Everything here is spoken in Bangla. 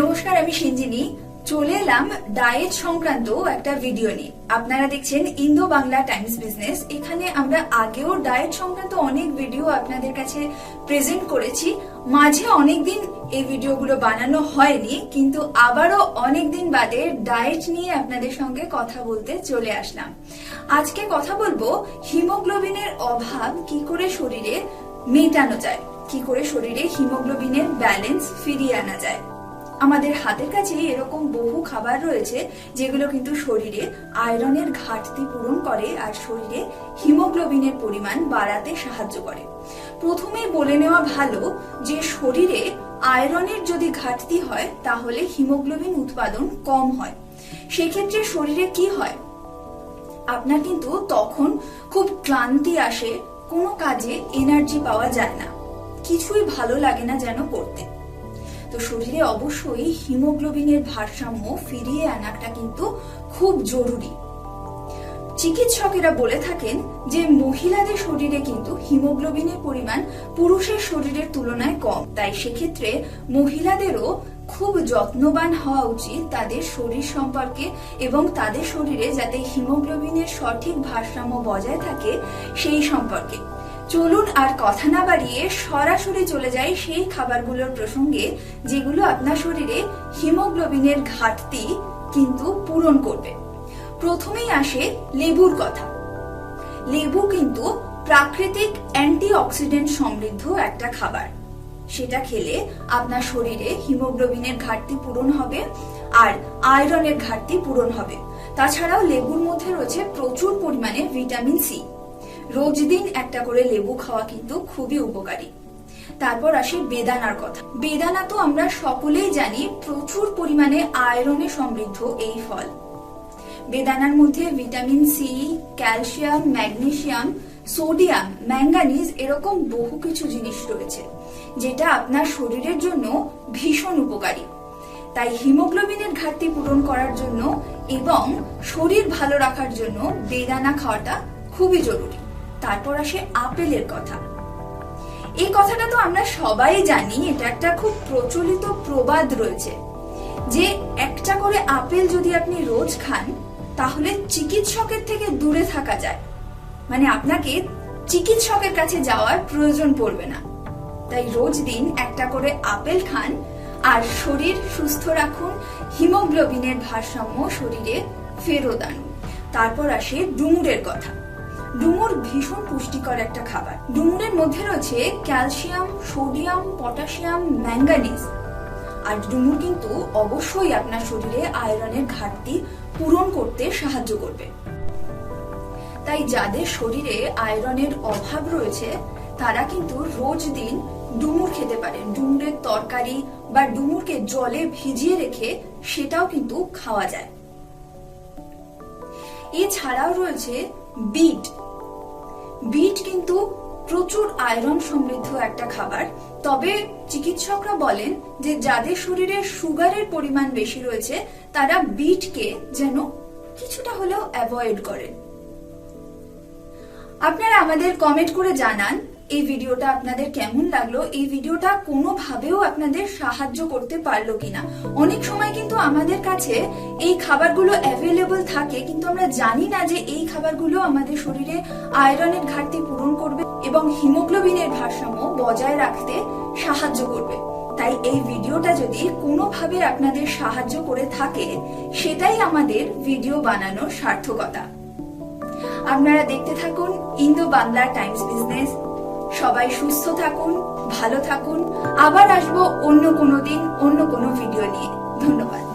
নমস্কার, আমি সিঞ্জিনি। চলে এলাম ডায়েট সংক্রান্ত একটা ভিডিও নিয়ে। আপনারা দেখছেন ইন্দো বাংলা টাইমস বিজনেস এখানে আমরা আগেও ডায়েট সংক্রান্ত অনেক ভিডিও আপনাদের কাছে প্রেজেন্ট করেছি। মাঝে অনেকদিন এই ভিডিওগুলো বানানো হয়নি, কিন্তু আবারও অনেকদিন বাদে ডায়েট নিয়ে আপনাদের সঙ্গে কথা বলতে চলে আসলাম। আজকে কথা বলব হিমোগ্লোবিনের অভাব কি করে শরীরে মেটানো যায়, কি করে শরীরে হিমোগ্লোবিনের ব্যালেন্স ফিরিয়ে আনা যায়। আমাদের হাতের কাছে এরকম বহু খাবার রয়েছে, যেগুলো কিন্তু শরীরে আয়রনের ঘাটতি পূরণ করে আর শরীরে হিমোগ্লোবিনের পরিমাণ বাড়াতে সাহায্য করে। প্রথমেই বলে নেওয়া ভালো যে শরীরে আয়রনের যদি ঘাটতি হয়, তাহলে হিমোগ্লোবিন উৎপাদন কম হয়। সেক্ষেত্রে শরীরে কি হয়? আপনার কিন্তু তখন খুব ক্লান্তি আসে, কোনো কাজে এনার্জি পাওয়া যায় না। কিছুই ভালো লাগে না যেন করতে। তো শরীরে অবশ্যই হিমোগ্লোবিনের ভারসাম্য ফিরিয়ে আনাটা কিন্তু খুব জরুরি। চিকিৎসকেরা বলে থাকেন যে মহিলাদের শরীরে কিন্তু হিমোগ্লোবিনের পরিমাণ পুরুষের শরীরের তুলনায় কম। তাই সেক্ষেত্রে মহিলাদেরও খুব যত্নবান হওয়া উচিত তাদের শরীর সম্পর্কে এবং তাদের শরীরে যাতে হিমোগ্লোবিনের সঠিক ভারসাম্য বজায় থাকে সেই সম্পর্কে। চলুন আর কথা না বাড়িয়ে সরাসরি চলে যাই সেই খাবারগুলোর প্রসঙ্গে, যেগুলো আপনার শরীরে হিমোগ্লোবিনের ঘাটতি কিন্তু পূরণ করবে। প্রথমেই আসে লেবুর কথা। লেবু কিন্তু প্রাকৃতিক অ্যান্টিঅক্সিডেন্ট সমৃদ্ধ একটা খাবার। সেটা খেলে আপনার শরীরে হিমোগ্লোবিনের ঘাটতি পূরণ হবে আর আয়রনের ঘাটতি পূরণ হবে। তাছাড়াও লেবুর মধ্যে রয়েছে প্রচুর পরিমাণে ভিটামিন সি। রোজ দিন একটা করে লেবু খাওয়া কিন্তু খুবই উপকারী। তারপর আসে বেদানার কথা। বেদানা তো আমরা সকলেই জানি প্রচুর পরিমাণে আয়রনে সমৃদ্ধ এই ফল। বেদানার মধ্যে vitamin C, calcium, magnesium, sodium, manganese এরকম বহু কিছু জিনিস রয়েছে, যেটা আপনার শরীরের জন্য ভীষণ উপকারী। তাই হিমোগ্লোবিনের ঘাটতি পূরণ করার জন্য এবং শরীর ভালো রাখার জন্য বেদানা খাওয়াটা খুবই জরুরি। তারপর আসে আপেলের কথা। এই কথাটা তো আমরা সবাই জানি, এটা একটা খুব প্রচলিত প্রবাদ রয়েছে যে একটা করে আপেল যদি আপনি রোজ খান, তাহলে চিকিৎসকের থেকে দূরে থাকা যায়। মানে আপনাকে চিকিৎসকের কাছে যাওয়ার প্রয়োজন পড়বে না। তাই রোজ দিন একটা করে আপেল খান আর শরীর সুস্থ রাখুন, হিমোগ্লোবিনের ভারসাম্য শরীরে ফেরত আনুন। তারপর আসে ডুমুরের কথা। ডুমুর ভীষণ পুষ্টিকর একটা খাবার। ডুমুরের মধ্যে রয়েছে ক্যালসিয়াম, সোডিয়াম, পটাশিয়াম, ম্যাঙ্গানিজ। আর ডুমুর কিন্তু অবশ্যই আপনার শরীরে আয়রনের ঘাটতি পূরণ করতে সাহায্য করবে। তাই যাদের শরীরে আয়রনের অভাব রয়েছে, তারা কিন্তু রোজ দিন ডুমুর খেতে পারে ডুমুরের তরকারি বা ডুমুরকে জলে ভিজিয়ে রেখে সেটাও কিন্তু খাওয়া যায়। এছাড়াও রয়েছে বিট। বিট কিন্তু প্রচুর আয়রন সমৃদ্ধ একটা খাবার। তবে চিকিৎসকরা বলেন যে যাদের শরীরে সুগারের পরিমাণ বেশি রয়েছে, তারা বিটকে যেন কিছুটা হলেও অ্যাভয়েড করেন। আপনারা আমাদের কমেন্ট করে জানান এই ভিডিওটা আপনাদের কেমন লাগল? এই ভিডিওটা কোনোভাবেও আপনাদের সাহায্য করতে পারল কিনা? অনেক সময় কিন্তু আমাদের কাছে এই খাবারগুলো অ্যাভেলেবল থাকে, কিন্তু আমরা জানি না যে এই খাবারগুলো আমাদের শরীরে আয়রনের ঘাটতি পূরণ করবে এবং হিমোগ্লোবিনের ভারসাম্য বজায় রাখতে সাহায্য করবে। তাই এই ভিডিওটা যদি কোনোভাবে আপনাদের সাহায্য করে থাকে, সেটাই আমাদের ভিডিও বানানোর সার্থকতা। আপনারা দেখতে থাকুন ইন্দো বাংলা টাইমস বিজনেস। সবাই সুস্থ থাকুন, ভালো থাকুন। আবার আসব অন্য কোনো দিন, অন্য কোনো ভিডিও নিয়ে। ধন্যবাদ।